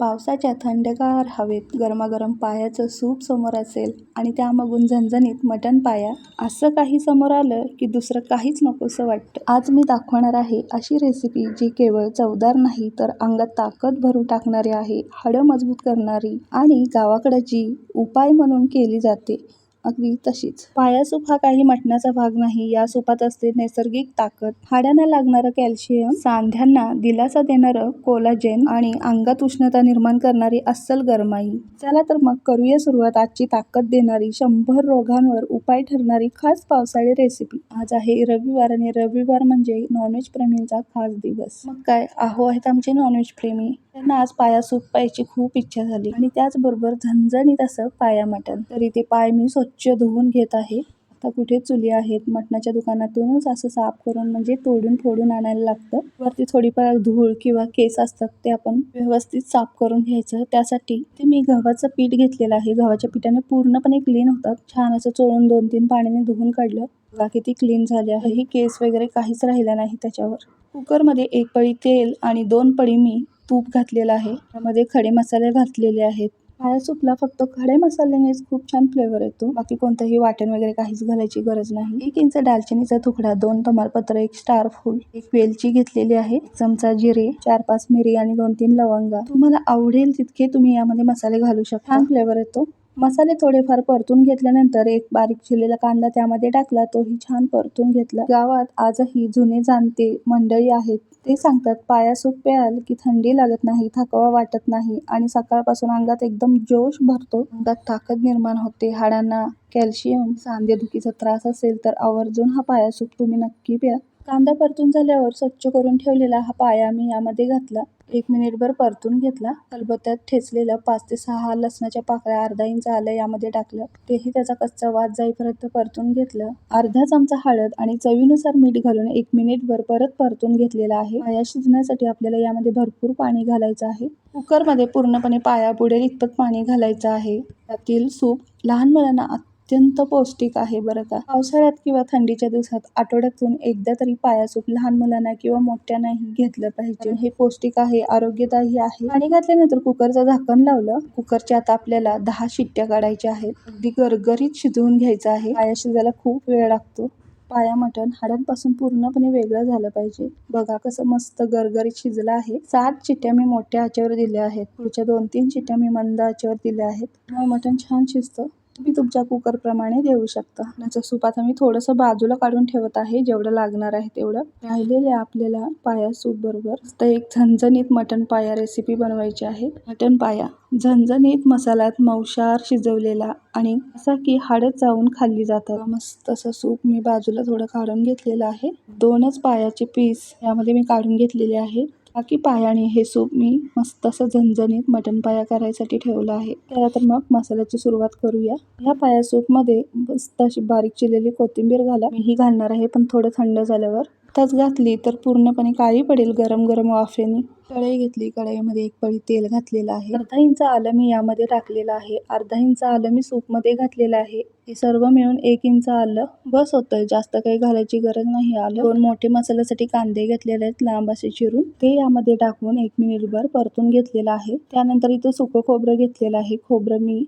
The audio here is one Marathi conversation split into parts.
पावसाच्या थंडगार हवेत गरमागरम पायाचं सूप समोर असेल आणि त्यामागून झणझणीत मटण पाया असं काही समोर आलं की दुसरं काहीच नकोसं वाटतं. आज मी दाखवणार आहे अशी रेसिपी जी केवळ चवदार नाही तर अंगात ताकद भरून टाकणारी आहे हाडं मजबूत करणारी आणि गावाकडं जी उपाय म्हणून केली जाते अगदी तशीच. पाया सूप हा काही मटणाचा भाग नाही या सुपात असते नैसर्गिक ताकद. हाडांना लागणारं कॅल्शियम सांध्यांना दिलासा देणारं कोलाजेन आणि अंगात उष्णता निर्माण करणारी अस्सल गरमाई. चला तर मग करूया सुरुवात आजची ताकद देणारी शंभर रोगांवर उपाय ठरणारी खास पावसाळी रेसिपी आज आहे रविवार आणि रविवार म्हणजे नॉनव्हेज प्रेमींचा खास दिवस. मग काय? आहो आहेत आमचे नॉनव्हेज प्रेमी. त्यांना आज पाया सूप प्यायची खूप इच्छा झाली. आणि त्याचबरोबर झणझणीत असं पाया मटण. तरी ते पाय मी स्वच्छ धुवून घेत आहे. आता कुठे चुली आहेत? मटणाच्या दुकानातूनच असं साफ करून म्हणजे तोडून फोडून आणायला लागतं. वरती थोडीफार धूळ किंवा केस असतात ते आपण व्यवस्थित साफ करून घ्यायचं. त्यासाठी ते मी गव्हाचं पीठ घेतलेलं आहे. गव्हाच्या पिठाने पूर्णपणे क्लीन होतात. छान असं चोळून दोन तीन पाण्याने धुवून काढलं. बघा किती क्लीन झाले आहे. ही केस वगैरे काहीच राहिला नाही त्याच्यावर. कुकरमध्ये एक पळी तेल आणि दोन पळी मी तूप घातलेलं आहे. त्यामध्ये खडे मसाले घातलेले आहेत. पाया सूपला फक्त खडे मसाल्यानेच खूप छान फ्लेवर येतो. बाकी कोणतंही वाटण वगैरे काहीच घालायची गरज नाही. एक इंच दालचिनीचा तुकडा दोन तमालपत्र एक स्टार फुल एक वेलची घेतलेली आहे चमचा जिरे चार पाच मिरी आणि दोन तीन लवंगा. तुम्हाला आवडेल तितके तुम्ही यामध्ये मसाले घालू शकता. छान फ्लेवर येतो. मसाले थोडेफार परतून घेतल्यानंतर एक बारीक चिरलेला कांदा त्यामध्ये टाकला. तोही छान परतून घेतला. गावात आजही जुने जाणते मंडळी आहेत. ते सांगतात पाया सूप प्याल की थंडी लागत नाही थकवा वाटत नाही आणि सकाळपासून अंगात एकदम जोश भरतो. अंगात ताकद निर्माण होते. हाडांना कॅल्शियम सांधेदुखीचा त्रास असेल तर आवर्जून हा पाया सूप तुम्ही नक्की प्या. कांदा परतून झाल्यावर स्वच्छ करून ठेवलेला हा पाया मी यामध्ये घातला. एक मिनिटभर परतून घेतला. खलबत्त्यात ठेचलेलं पाच ते सहा लसणाच्या पाकळ्या अर्धा इंच आलं यामध्ये टाकलं. तेही त्याचा कच्चा वाद जाईपर्यंत परतून घेतलं. अर्धा चमचा हळद आणि चवीनुसार मीठ घालून एक मिनिटभर परत परतून घेतलेला आहे. पाया शिजण्यासाठी आपल्याला यामध्ये भरपूर पाणी घालायचं आहे. कुकरमध्ये पूर्णपणे पाया बुडेल इतपत पाणी घालायचं आहे. त्यातील सूप लहान मुलांना अत्यंत पौष्टिक आहे बरं का. पावसाळ्यात किंवा थंडीच्या दिवसात आठवड्यातून एकदा तरी पाया सूप लहान मुलांना किंवा मोठ्यांनाही घेतलं पाहिजे. हे पौष्टिक आहे आरोग्यदायी आहे. पाणी घातल्यानंतर कुकरचं झाकण लावलं. कुकरच्या आता आपल्याला दहा शिट्ट्या काढायच्या आहेत. अगदी गरगरीत शिजवून घ्यायचं आहे. पाया शिजायला खूप वेळ लागतो. पाया मटण हाडांपासून पूर्णपणे वेगळं झालं पाहिजे. बघा कसं मस्त गरगरीत शिजलं आहे. सात चिट्ट्या मी मोठ्या आचेवर दिल्या आहेत. पुढच्या दोन तीन चिट्ट्या मी मंद आचेवर दिल्या आहेत. मटण छान शिजतं. तुम्ही तुमच्या कुकरप्रमाणे देऊ शकता. याचं सूप आता मी थोडंसं बाजूला काढून ठेवत आहे जेवढं लागणार आहे तेवढं. राहिलेले आपल्याला पाया सूप बरोबर. तर एक झणझणीत मटण पाया रेसिपी बनवायची आहे. मटण पाया. झणझणीत मसाल्यात मौशार शिजवलेला आणि असा की हाडत जाऊन खाल्ली जातं मस्त असं सूप मी बाजूला थोडं काढून घेतलेलं आहे. दोनच पायाचे पीस यामध्ये मी काढून घेतलेले आहे बाकी पायाने हे सूप मी मस्त असं झणझणीत मटण पाया करायसाठी ठेवलं आहे. त्याला तर मग मसाल्याची सुरुवात करूया. ह्या पाया सूपमध्ये मस्त अशी बारीक चिरलेली कोथिंबीर घाला. मी ही घालणार आहे पण थोडं थंड झाल्यावर. आत्ताच घातली तर पूर्णपणे काळी पडेल गरम गरम वाफेने. कढई घेतली. कढईमध्ये एक पळी तेल घातलेलं आहे. अर्धा इंच आलं मी यामध्ये टाकलेलं आहे. अर्धा इंच आलं मी सूपमध्ये घातलेलं आहे. हे सर्व मिळून एक इंच आलं. बस होतं जास्त काही घालायची गरज नाही आलं. दोन मोठे मसाल्यासाठी कांदे घेतलेले आहेत. लांब असे चिरून ते यामध्ये टाकून एक मिनिटभर परतून घेतलेलं आहे. त्यानंतर इथं सुकं खोबरं घेतलेलं आहे. खोबरं मी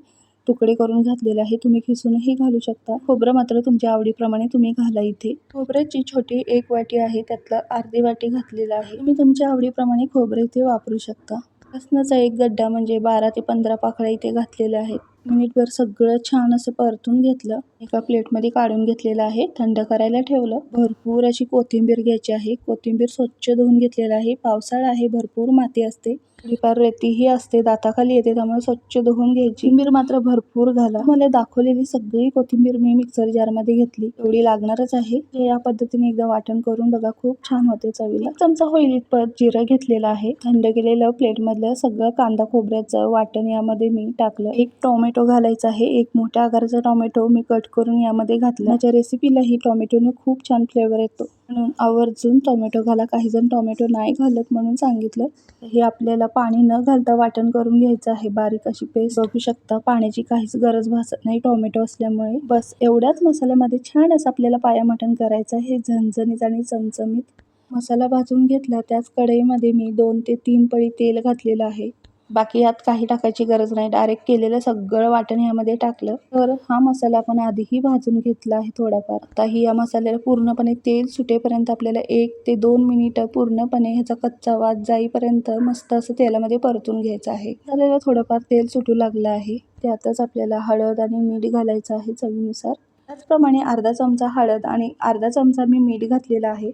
तुकडे करून घातलेले आहे. तुम्ही खिसूनही घालू शकता. खोबरं मात्र तुमच्या आवडीप्रमाणे तुम्ही घाला इथे. खोबऱ्याची छोटी एक वाटी आहे. त्यातलं अर्धी वाटी घातलेलं आहे. तुम्ही तुमच्या आवडीप्रमाणे खोबरं इथे वापरू शकता. लसणाचा एक गड्डा म्हणजे बारा ते पंधरा पाकळ्या इथे घातलेल्या आहेत. मिनिटभर सगळं छान असं परतून घेतलं. एका प्लेटमध्ये काढून घेतलेलं आहे थंड करायला ठेवलं. भरपूर अशी कोथिंबीर घ्यायची आहे. कोथिंबीर स्वच्छ धुवून घेतलेलं आहे. पावसाळा आहे भरपूर माती असते. थोडीफार रेतीही असते दाताखाली येते त्यामुळे स्वच्छ धुवून घ्यायची. कोथिंबीर मात्र भरपूर घाला. मला दाखवलेली सगळी कोथिंबीर मी मिक्सर जारमध्ये घेतली. एवढी लागणारच आहे. या पद्धतीने एकदा वाटण करून बघा खूप छान होते चवीला. चमचा होईल इतपत जिरं घेतलेलं आहे. थंड केलेलं प्लेटमधलं सगळं कांदा खोबऱ्याचं वाटण यामध्ये मी टाकलं. एक टोमॅटो घालायचा आहे. एक मोठ्या आकाराचा टोमॅटो मी कट करून यामध्ये घातला. माझ्या रेसिपीलाही टोमॅटोने खूप छान फ्लेवर येतो. म्हणून आवर्जून टोमॅटो घाला. काही जण टोमॅटो नाही घालत म्हणून सांगितलं. हे आपल्याला पाणी न घालता वाटण करून घ्यायचं आहे. बारीक अशी पेस्ट. बघू शकता पाण्याची काहीच गरज भासत नाही टोमॅटो असल्यामुळे. बस एवढ्याच मसाल्यामध्ये छान असं आपल्याला पाया मटण करायचं आहे. झणझणीत आणि चमचमीत. मसाला भाजून घेतला. त्याच कढईमध्ये मी दोन ते तीन पळी तेल घातलेलं आहे. बाकी यात काही टाकायची गरज नाही. डायरेक्ट केलेलं सगळं वाटण यामध्ये टाकलं. तर हा मसाला आपण आधीही भाजून घेतला आहे थोडाफार. आता ही या मसाल्याला पूर्णपणे तेल सुटेपर्यंत आपल्याला एक ते दोन मिनिटं पूर्णपणे ह्याचा कच्चा वाद जाईपर्यंत मस्त असं तेलामध्ये परतून घ्यायचं आहे. मसाल्याला थोडंफार तेल सुटू लागलं आहे. त्यातच आपल्याला हळद आणि मीठ घालायचं आहे चवीनुसार. त्याचप्रमाणे अर्धा चमचा हळद आणि अर्धा चमचा मी मीठ घातलेला आहे.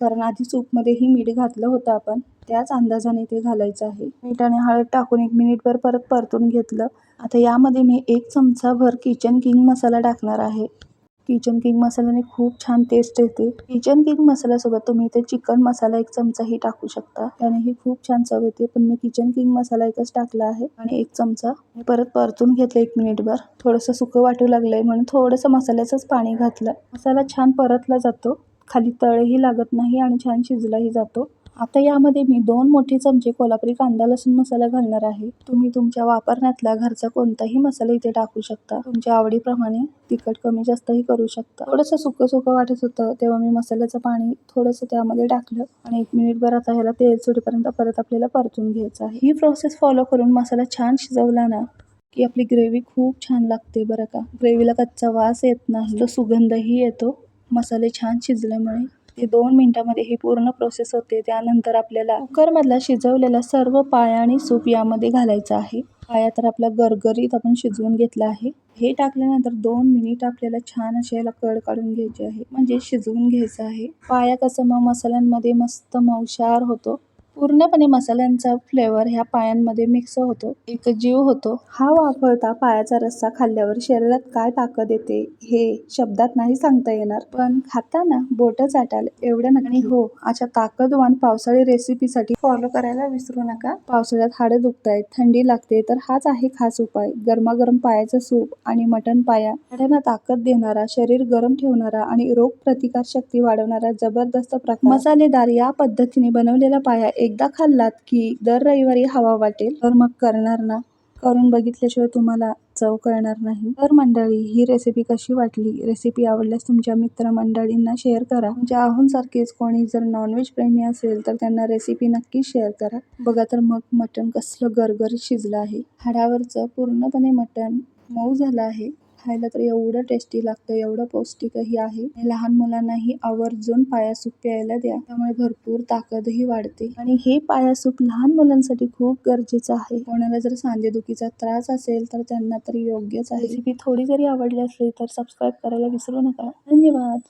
कारण आधी सूपमध्येही मीठ घातलं होतं आपण. त्याच अंदाजाने ते घालायचं आहे. मीठ आणि हळद टाकून एक मिनिटभर परत परतून घेतलं. आता यामध्ये मी एक चमचाभर किचन किंग मसाला टाकणार आहे. किचन किंग मसाल्याने खूप छान टेस्ट येते. किचन किंग मसाल्यासोबत तुम्ही इथे चिकन मसाला एक चमचाही टाकू शकता. त्यानेही खूप छान चव येते. पण मी किचन किंग मसाला एकच टाकला आहे आणि एक चमचा. मी परत परतून घेतलं एक मिनिटभर. थोडंसं सुकं वाटू लागलंय म्हणून थोडंसं मसाल्याचंच पाणी घातलं. मसाला छान परतला जातो. खाली तळही लागत नाही आणि छान शिजलाही जातो. आता यामध्ये मी दोन मोठे चमचे कोल्हापुरी कांदा लसूण मसाला घालणार आहे. तुम्ही तुमच्या वापरण्यातला घरचा कोणताही मसाला इथे टाकू शकता. तुमच्या आवडीप्रमाणे तिखट कमी जास्तही करू शकता. थोडंसं सुकं सुकं वाटत होतं तेव्हा मी मसाल्याचं पाणी थोडंसं त्यामध्ये टाकलं आणि एक मिनिटभर आता ह्याला तेल सुटेपर्यंत परत आपल्याला परतून घ्यायचं आहे. ही प्रोसेस फॉलो करून मसाला छान शिजवला ना की आपली ग्रेव्ही खूप छान लागते बरं का. ग्रेव्हीला कच्चा वास येत नाही. तो सुगंधही येतो. मसाले छान शिजल्यामुळे ते दोन मिनिटामध्ये ही पूर्ण प्रोसेस होते. त्यानंतर आपल्याला कुकरमधला शिजवलेला सर्व पाया आणि सूप यामध्ये घालायचा आहे. पाया तर आपला गरगरीत आपण शिजवून घेतला आहे. हे टाकल्यानंतर दोन मिनिट आपल्याला छान असे याला कड काढून घ्यायचे आहे. म्हणजे शिजवून घ्यायचं आहे. पाया कसं मग मसाल्यांमध्ये मस्त मौशार होतो. पूर्णपणे मसाल्यांचा फ्लेवर ह्या पायांमध्ये मिक्स होतो. एक जीव होतो. हा वापरता पायाचा रस्सा खाल्ल्यावर शरीरात काय ताकद येते हे शब्दात नाही सांगता येणार. पण खाताना बोट चाटाल एवढं नक्की. आणि हो अशा ताकदवान पावसाळी रेसिपीसाठी फॉलो करायला विसरू नका. पावसाळ्यात हाडं दुखतायत थंडी लागते तर हाच आहे खास उपाय. गरमागरम पायाचं सूप आणि मटण पाया. हाडांना ताकद देणारा शरीर गरम ठेवणारा आणि रोग प्रतिकार शक्ती वाढवणारा जबरदस्त प्रकार. मसालेदार या पद्धतीने बनवलेला पाया एकदा खाल्लात की दर रविवारी हवा वाटेल तर मग करणार ना? करून बघितल्याशिवाय तुम्हाला चव कळणार नाही. तर मंडळी ही रेसिपी कशी वाटली? रेसिपी आवडल्यास तुमच्या मित्रमंडळींना शेअर करा. तुमच्या आहोंसारखेच कोणी जर नॉनव्हेज प्रेमी असेल तर त्यांना रेसिपी नक्की शेअर करा. बघा तर मग मटण कसलं गरगरीत शिजलं आहे. हाडावरचं पूर्णपणे मटण मऊ झालं आहे. खायला तर एवढं टेस्टी लागतं एवढं पौष्टिकही आहे. लहान मुलांनाही आवर्जून पाया सूप प्यायला द्या. त्यामुळे भरपूर ताकदही वाढते. आणि हे पाया सूप लहान मुलांसाठी खूप गरजेचं आहे. कोणाला जर सांधेदुखीचा त्रास असेल तर त्यांना तर योग्यच आहे. रेसिपी थोडी जरी आवडली असली तर सबस्क्राईब करायला विसरू नका. धन्यवाद.